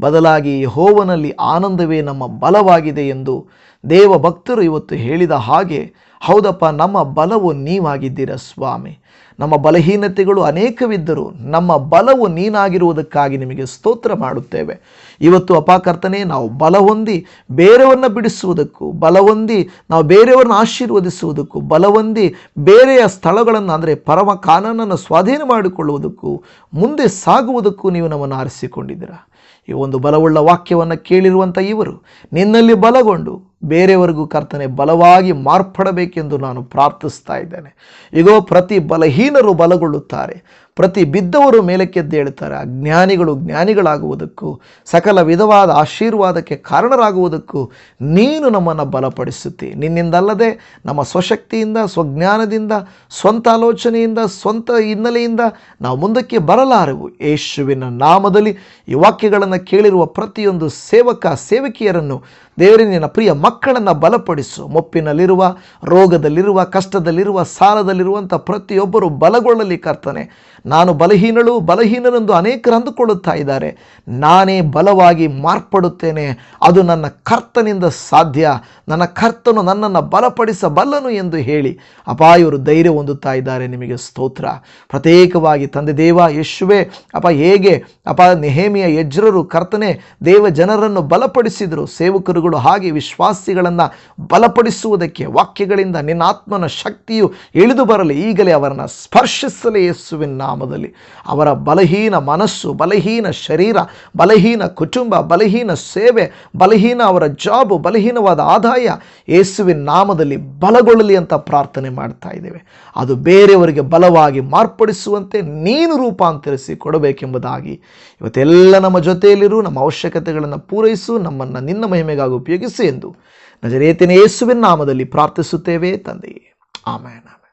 ಬದಲಾಗಿ ಹೋವನಲ್ಲಿ ಆನಂದವೇ ನಮ್ಮ ಬಲವಾಗಿದೆ ಎಂದು ದೇವ ಭಕ್ತರು ಇವತ್ತು ಹೇಳಿದ ಹಾಗೆ, ಹೌದಪ್ಪ, ನಮ್ಮ ಬಲವು ನೀವಾಗಿದ್ದೀರ ಸ್ವಾಮಿ? ನಮ್ಮ ಬಲಹೀನತೆಗಳು ಅನೇಕವಿದ್ದರೂ ನಮ್ಮ ಬಲವು ನೀನಾಗಿರುವುದಕ್ಕಾಗಿ ನಿಮಗೆ ಸ್ತೋತ್ರ ಮಾಡುತ್ತೇವೆ. ಇವತ್ತು ಅಪಾಕರ್ತನೆ, ನಾವು ಬಲ ಹೊಂದಿ ಬೇರೆಯವ್ರನ್ನ ಬಿಡಿಸುವುದಕ್ಕೂ, ಬಲ ಹೊಂದಿ ನಾವು ಬೇರೆಯವರನ್ನ ಆಶೀರ್ವದಿಸುವುದಕ್ಕೂ, ಬಲ ಹೊಂದಿ ಬೇರೆಯ ಸ್ಥಳಗಳನ್ನು, ಅಂದರೆ ಪರಮ ಕಾನೂನನ್ನು ಸ್ವಾಧೀನ ಮಾಡಿಕೊಳ್ಳುವುದಕ್ಕೂ, ಮುಂದೆ ಸಾಗುವುದಕ್ಕೂ ನೀವು ನಮ್ಮನ್ನು ಆರಿಸಿಕೊಂಡಿದ್ದೀರಾ? ಈ ಒಂದು ಬಲವುಳ್ಳ ವಾಕ್ಯವನ್ನು ಕೇಳಿರುವಂಥ ಇವರು ನಿನ್ನಲ್ಲಿ ಬಲಗೊಂಡು ಬೇರೆಯವರಿಗೂ ಕರ್ತನೆ ಬಲವಾಗಿ ಮಾರ್ಪಡಬೇಕೆಂದು ನಾನು ಪ್ರಾರ್ಥಿಸ್ತಾ ಇದ್ದೇನೆ. ಈಗೋ ಪ್ರತಿ ಬಲಹೀನರು ಬಲಗೊಳ್ಳುತ್ತಾರೆ. ಪ್ರತಿ ಬಿದ್ದವರು ಮೇಲಕ್ಕೆದ್ದೇಳುತ್ತಾರೆ ಅಜ್ಞಾನಿಗಳು ಜ್ಞಾನಿಗಳಾಗುವುದಕ್ಕೂ, ಸಕಲ ವಿಧವಾದ ಆಶೀರ್ವಾದಕ್ಕೆ ಕಾರಣರಾಗುವುದಕ್ಕೂ ನೀನು ನಮ್ಮನ್ನು ಬಲಪಡಿಸುತ್ತಿ. ನಿನ್ನಿಂದಲ್ಲದೆ ನಮ್ಮ ಸ್ವಶಕ್ತಿಯಿಂದ, ಸ್ವಜ್ಞಾನದಿಂದ, ಸ್ವಂತ ಆಲೋಚನೆಯಿಂದ, ಸ್ವಂತ ಹಿನ್ನೆಲೆಯಿಂದ ನಾವು ಮುಂದಕ್ಕೆ ಬರಲಾರೆವು. ಯೇಸುವಿನ ನಾಮದಲ್ಲಿ ಈ ವಾಕ್ಯಗಳನ್ನು ಕೇಳಿರುವ ಪ್ರತಿಯೊಂದು ಸೇವಕ, ಸೇವಕಿಯರನ್ನು ದೇವರಿನ ಪ್ರಿಯ ಮಕ್ಕಳನ್ನು ಬಲಪಡಿಸು. ಮೊಪ್ಪಿನಲ್ಲಿರುವ, ರೋಗದಲ್ಲಿರುವ, ಕಷ್ಟದಲ್ಲಿರುವ, ಸಾಲದಲ್ಲಿರುವಂಥ ಪ್ರತಿಯೊಬ್ಬರು ಬಲಗೊಳ್ಳಲಿ ಕರ್ತನೆ. ನಾನು ಬಲಹೀನಳು, ಬಲಹೀನನೆಂದು ಅನೇಕರು ಅಂದುಕೊಳ್ಳುತ್ತಾ ಇದ್ದಾರೆ. ನಾನೇ ಬಲವಾಗಿ ಮಾರ್ಪಡುತ್ತೇನೆ. ಅದು ನನ್ನ ಕರ್ತನಿಂದ ಸಾಧ್ಯ. ನನ್ನ ಕರ್ತನು ನನ್ನನ್ನು ಬಲಪಡಿಸಬಲ್ಲನು ಎಂದು ಹೇಳಿ ಅಪ್ಪ ಇವರು ಧೈರ್ಯ ಹೊಂದುತ್ತಾ ಇದ್ದಾರೆ. ನಿಮಗೆ ಸ್ತೋತ್ರ. ಪ್ರತ್ಯೇಕವಾಗಿ, ತಂದೆ ದೇವ ಯಶುವೆ ಅಪ ಹೇಗೆ? ಅಪ ನೆಹೇಮಿಯ ಯಜ್ರರು ಕರ್ತನೆ, ದೇವ ಜನರನ್ನು ಬಲಪಡಿಸಿದರು. ಸೇವಕರುಗಳು ಹಾಗೆ ವಿಶ್ವಾಸಿಗಳನ್ನು ಬಲಪಡಿಸುವುದಕ್ಕೆ ವಾಕ್ಯಗಳಿಂದ ನಿನ್ನ ಆತ್ಮನ ಶಕ್ತಿಯು ಇಳಿದು ಬರಲಿ. ಈಗಲೇ ಅವರನ್ನು ಸ್ಪರ್ಶಿಸಲೇ ಯೇಸುವಿನ ನಾಮದಲ್ಲಿ. ಅವರ ಬಲಹೀನ ಮನಸ್ಸು, ಬಲಹೀನ ಶರೀರ, ಬಲಹೀನ ಕುಟುಂಬ, ಬಲಹೀನ ಸೇವೆ, ಬಲಹೀನ ಅವರ ಜಾಬು ಬಲಹೀನವಾದ ಆದಾಯ ಯೇಸುವಿನ ನಾಮದಲ್ಲಿ ಬಲಗೊಳ್ಳಲಿ ಅಂತ ಪ್ರಾರ್ಥನೆ ಮಾಡ್ತಾ ಇದ್ದೇವೆ. ಅದು ಬೇರೆಯವರಿಗೆ ಬಲವಾಗಿ ಮಾರ್ಪಡಿಸುವಂತೆ ನೀನು ರೂಪಾಂತರಿಸಿ ಕೊಡಬೇಕೆಂಬುದಾಗಿ. ಇವತ್ತೆಲ್ಲ ನಮ್ಮ ಜೊತೆಯಲ್ಲಿರು, ನಮ್ಮ ಅವಶ್ಯಕತೆಗಳನ್ನು ಪೂರೈಸು, ನಮ್ಮನ್ನು ನಿನ್ನ ಮಹಿಮೆಗಾಗಿ ಉಪಯೋಗಿಸಿ ಎಂದು ನಜರೇತಿನ ಯೇಸುವಿನ ನಾಮದಲ್ಲಿ ಪ್ರಾರ್ಥಿಸುತ್ತೇವೆ ತಂದೆಯೇ. ಆಮೇನ್.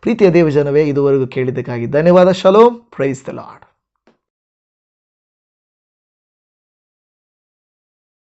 ಪ್ರೀತಿಯ ದೇವಜನವೇ ಇದುವರೆಗೂ ಕೇಳಿದ್ದಕ್ಕಾಗಿ ಧನ್ಯವಾದ. ಶಲೋಮ್. Praise the lord